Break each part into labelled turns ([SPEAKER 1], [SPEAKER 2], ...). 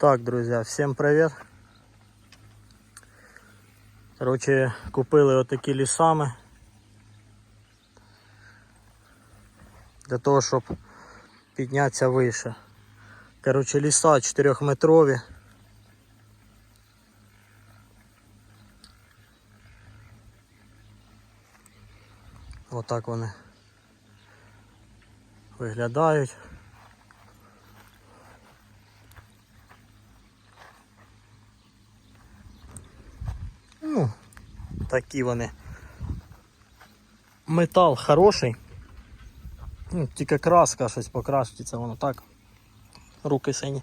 [SPEAKER 1] Так, друзья, всем привет. Короче, купили отакі лісами. Для того, щоб піднятися вище. Короче, ліса 4-метрові. Отак вони виглядають. Такі вони. Метал хороший. Ну, тільки краска щось покраситься, воно так. Руки сині.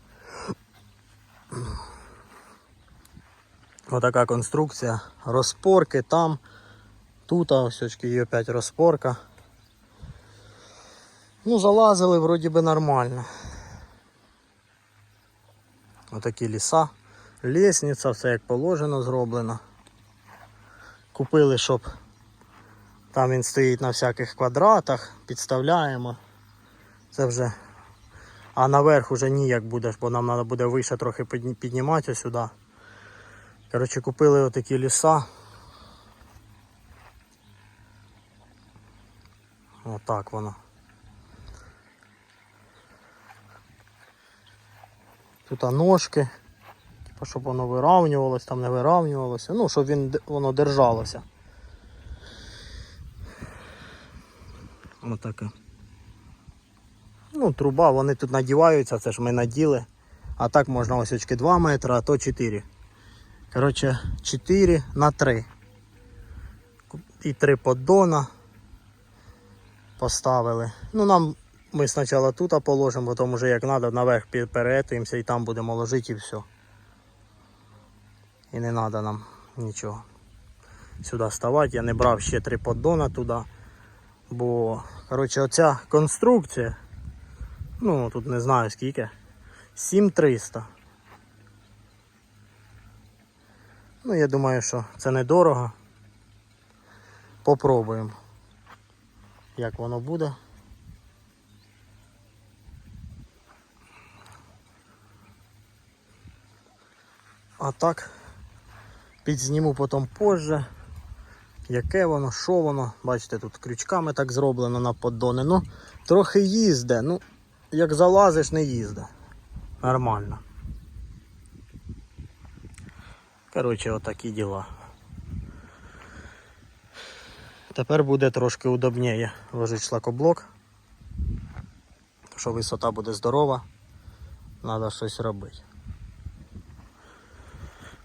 [SPEAKER 1] Отака конструкція. Розпорки там. Тут ось є опять розпорка. Ну, залазили вроді би нормально. Отакі ліса. Лісниця, все як положено зроблено. Купили, щоб там він стоїть на всяких квадратах, підставляємо. Це вже. А наверх уже ніяк будеш, бо нам треба буде вище трохи підні- піднімати сюди. Коротше, купили отакі ліса. Отак воно. Тут ножки. Типа, щоб воно вирівнювалося, там не вирівнювалося. Ну, щоб він, воно держалося. Отаке. Ну, труба, вони тут надіваються, це ж ми наділи. А так можна ось очки 2 метри, а то 4. Коротше, 4 на 3. І 3 поддона поставили. Ну, нам ми спочатку тут положимо, потім вже як треба, наверх перетуємося і там будемо ложити і все. І не треба нам нічого сюди ставати. Я не брав ще три поддона туди. Бо, коротше, оця конструкція, ну тут не знаю скільки, 7300. Ну, я думаю, що це недорого. Попробуємо, як воно буде. А так, підзніму потім позже. Яке воно, що воно. Бачите, тут крючками так зроблено на поддони. Ну, трохи їзде. Ну, як залазиш, не їзде. Нормально. Коротше, отакі діла. Тепер буде трошки удобніше ложити шлакоблок. Що висота буде здорова. Треба щось робити.